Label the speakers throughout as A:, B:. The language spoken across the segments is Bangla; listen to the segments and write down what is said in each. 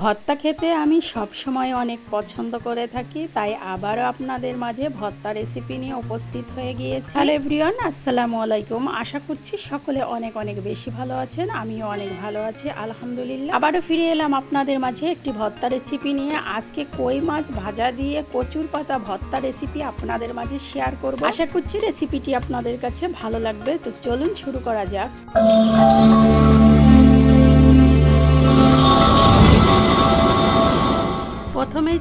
A: ভর্তা খেতে আমি সব সময় অনেক পছন্দ করে থাকি, তাই আবারও আপনাদের মাঝে ভর্তা রেসিপি নিয়ে উপস্থিত হয়ে গিয়েছি। হ্যালো এভরিওয়ান আসসালামু আলাইকুম। আশা করছি সকলে অনেক অনেক বেশি ভালো আছেন, আমিও অনেক ভালো আছি, আলহামদুলিল্লাহ। আবারও ফিরে এলাম আপনাদের মাঝে একটি ভর্তা রেসিপি নিয়ে। আজকে কই মাছ ভাজা দিয়ে কচুর পাতা ভর্তা রেসিপি আপনাদের মাঝে শেয়ার করব। আশা করছি রেসিপিটি আপনাদের কাছে ভালো লাগবে, তো চলুন শুরু করা যাক।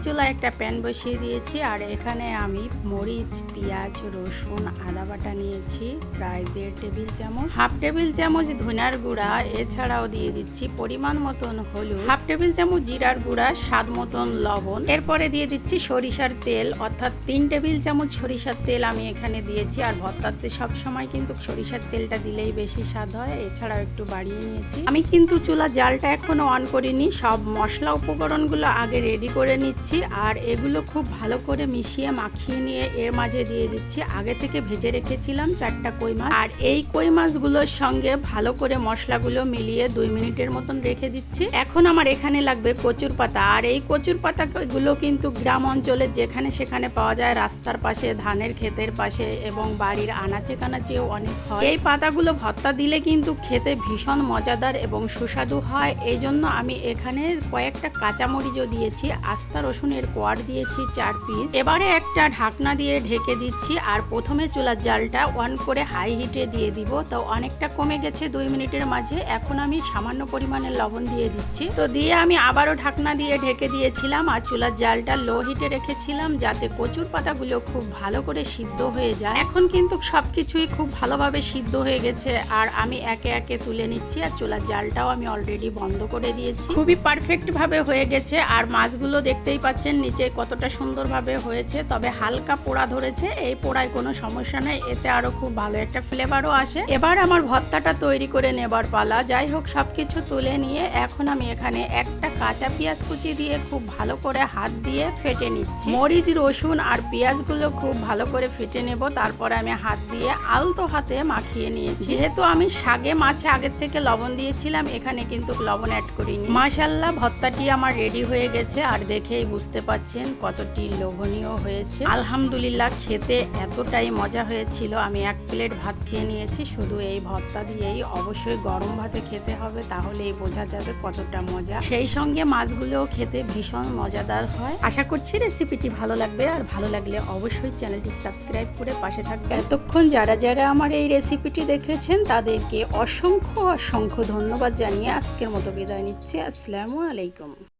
A: চুলা একটা প্যান বসিয়ে দিয়েছি আর এখানে আমি মরিচ, পেঁয়াজ, রসুন, আদা বাটা নিয়েছি, প্রায় দেড় টেবিল চামচ। হাফ টেবিল চামচ ধনিয়ার গুঁড়া, এছাড়াও দিয়ে দিচ্ছি পরিমাণ মতন হলুদ। হাফ টেবিল চামচ জিরার গুঁড়া, স্বাদ মতন লবণ। এরপরে দিয়ে দিচ্ছি সরিষার তেল, অর্থাৎ তিন টেবিল চামচ সরিষার তেল আমি এখানে দিয়েছি। আর ভর্তাতে সব সময় কিন্তু সরিষার তেলটা দিলেই বেশি স্বাদ হয়, এছাড়াও একটু বাড়িয়ে নিয়েছি। আমি কিন্তু চুলা জালটা এখনও অন করিনি, সব মশলা উপকরণগুলো আগে রেডি করে নিচ্ছি। আর এগুলো খুব ভালো করে মিশিয়ে, মাখিয়ে নিয়ে এর মাঝে দিয়ে দিচ্ছি। আগে থেকে ভেজে রেখেছিলাম চারটা কই মাছ। আর এই কই মাছগুলোর সঙ্গে ভালো করে মশলাগুলো মিলিয়ে দুই মিনিটের মতন রেখে দিচ্ছি। এখন আমার এখানে লাগবে কচুর পাতা। আর এই কচুর পাতাগুলো কিন্তু গ্রাম অঞ্চলে যেখানে সেখানে পাওয়া যায়, রাস্তার পাশে, ধানের ক্ষেতের পাশে এবং বাড়ির আনাচে কানাচেও অনেক হয়। এই পাতাগুলো ভর্তা দিলে কিন্তু খেতে ভীষণ মজাদার এবং সুস্বাদু হয়। এই জন্য আমি এখানে কয়েকটা কাঁচামরিচও দিয়েছি। আস্তা রসুনের কোয়ার দিয়েছি চার পিস এবারে একটা ঢাকনা দিয়ে ঢেকে দিচ্ছি আর প্রথমে চুলার জালটা অন করে হাই হিটে দিয়ে দিব। তো অনেকটা কমে গেছে দুই মিনিটের মাঝে। এখন আমি সামান্য পরিমাণে লবণ দিয়ে দিচ্ছি। তো দিয়ে আমি আবারও ঢাকনা দিয়ে ঢেকে দিয়েছিলাম আর চুলার জালটা লো হিটে রেখেছিলাম যাতে কচুর পাতাগুলো খুব ভালো করে সিদ্ধ হয়ে যায়। এখন কিন্তু সব কিছুই খুব ভালোভাবে সিদ্ধ হয়ে গেছে আর আমি একে একে তুলে নিচ্ছি আর চুলার জালটাও আমি অলরেডি বন্ধ করে দিয়েছি। খুবই পারফেক্ট ভাবে হয়ে গেছে আর মাছগুলো দেখতেই পাচ্ছেন, নিচে কতটা সুন্দরভাবে হয়েছে, তবে হালকা পোড়া ধরেছে, এই পোড়ায় কোনো সমস্যা নেই, এতে আরও খুব ভালো একটা ফ্লেভারও আসে। এবার আমার ভর্তাটা তৈরি করে নেবার পালা, যাই হোক সব কিছু তুলে নিয়ে এখন আমি এখানে একটা কাঁচা পেঁয়াজ কুচি দিয়ে খুব ভালো করে হাত দিয়ে ফেটে নিচ্ছি। মরিচ, রসুন আর পেঁয়াজগুলো খুব ভালো করে ফেটে নেব, তারপরে আমি হাত দিয়ে আলতো হাতে মাখিয়ে নিয়েছি। যেহেতু আমি শাগে মাছে আগের থেকে লবণ দিয়েছিলাম, এখানে কিন্তু লবণ অ্যাড করিনি। মাশাল্লাহ ভর্তাটি আমার রেডি হয়ে গেছে, আর দেখেই বুঝতে পাচ্ছেন কতটি লোভনীয় হয়েছে। আলহামদুলিল্লাহ, খেতে এতটাই মজা হয়েছিল। আমি এক প্লেট ভাত খেয়ে নিয়েছি। শুধু এই ভর্তা দিয়েই অবশ্যই গরম ভাতে খেতে হবে, তাহলেই বোঝা যাবে কতটা মজা। সেই সঙ্গে মাছগুলোও খেতে ভীষণ মজাদার হয়। আশা করছি রেসিপিটি ভালো লাগবে। আর ভালো লাগলে অবশ্যই চ্যানেলটি সাবস্ক্রাইব করে পাশে থাকবে এতক্ষণ যারা যারা আমার এই রেসিপিটি দেখেছেন, তাদেরকে অসংখ্য অসংখ্য ধন্যবাদ জানিয়ে আজকের মতো বিদায় নিচ্ছি। আসসালামু আলাইকুম।